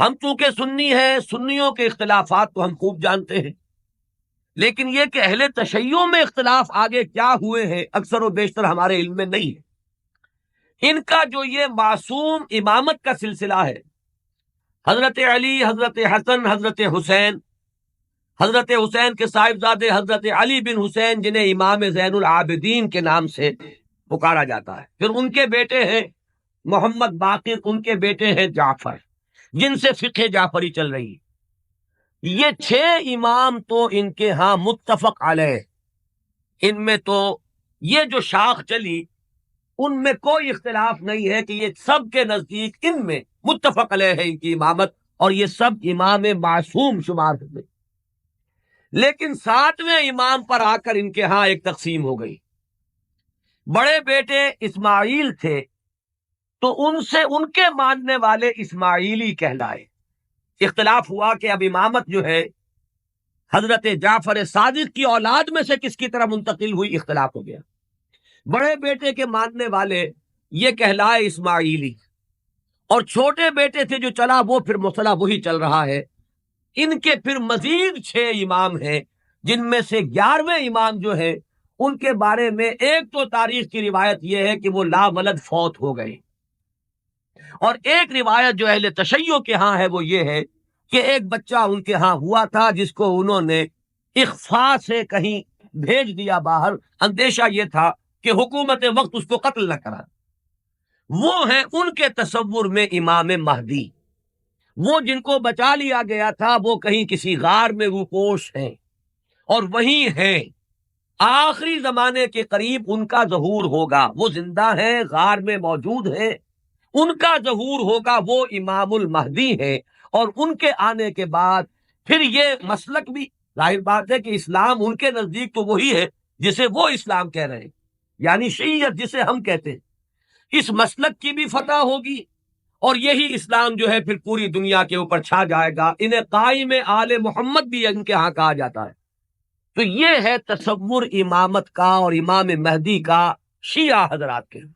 ہم چونکہ سنی ہے سنیوں کے اختلافات تو ہم خوب جانتے ہیں۔ لیکن یہ کہ اہل تشیعوں میں اختلاف آگے کیا ہوئے ہیں، اکثر و بیشتر ہمارے علم میں نہیں ہے۔ ان کا جو یہ معصوم امامت کا سلسلہ ہے، حضرت علی، حضرت حسن، حضرت حسین حضرت حسین کے صاحبزادے حضرت علی بن حسین، جنہیں امام زین العابدین کے نام سے پکارا جاتا ہے۔ پھر ان کے بیٹے ہیں، محمد باقر، ان کے بیٹے ہیں جعفر۔ جن سے فقہ جعفری چل رہی ہے۔ یہ چھ امام تو ان کے ہاں متفق علیہ۔ ان میں تو یہ جو شاخ چلی، ان میں کوئی اختلاف نہیں ہے کہ یہ سب کے نزدیک ان میں متفق علیہ ہے ان کی امامت اور یہ سب امام معصوم شمار ہوئے لیکن ساتویں امام پر آ کر ان کے ہاں ایک تقسیم ہو گئی۔ بڑے بیٹے اسماعیل تھے۔ تو ان سے ان کے ماننے والے اسماعیلی کہلائے۔ اختلاف ہوا کہ اب امامت جو ہے، حضرت جعفر صادق کی اولاد میں سے کس کی طرح منتقل ہوئی، اختلاف ہو گیا۔ بڑے بیٹے کے ماننے والے یہ کہلائے اسماعیلی۔ اور چھوٹے بیٹے سے جو چلا، وہ پھر مسئلہ وہی چل رہا ہے۔ ان کے پھر مزید چھ امام ہیں، جن میں سے گیارہویں امام جو ہے، ان کے بارے میں ایک تو تاریخ کی روایت یہ ہے کہ وہ لا ولد فوت ہو گئے۔ اور ایک روایت جو اہل تشیع کے ہاں ہے وہ یہ ہے کہ ایک بچہ ان کے ہاں ہوا تھا جس کو انہوں نے اخفا سے کہیں بھیج دیا باہر۔ اندیشہ یہ تھا کہ حکومت وقت اس کو قتل نہ کرا۔ وہ ہیں ان کے تصور میں امام مہدی۔ وہ جن کو بچا لیا گیا تھا وہ کہیں کسی غار میں روپوش ہیں۔ اور وہی ہیں۔ آخری زمانے کے قریب ان کا ظہور ہوگا۔ وہ زندہ ہیں، غار میں موجود ہیں۔ ان کا ظہور ہوگا، وہ امام المہدی ہے اور ان کے آنے کے بعد پھر یہ مسلک بھی، ظاہر بات ہے کہ اسلام ان کے نزدیک تو وہی ہے جسے وہ اسلام کہہ رہے ہیں۔ یعنی شیعت جسے ہم کہتے ہیں۔ اس مسلک کی بھی فتح ہوگی اور یہی اسلام جو ہے پھر پوری دنیا کے اوپر چھا جائے گا۔ انہیں قائم آل محمد بھی ان کے ہاں کہا جاتا ہے۔ تو یہ ہے تصور امامت کا اور امام مہدی کا شیعہ حضرات کے۔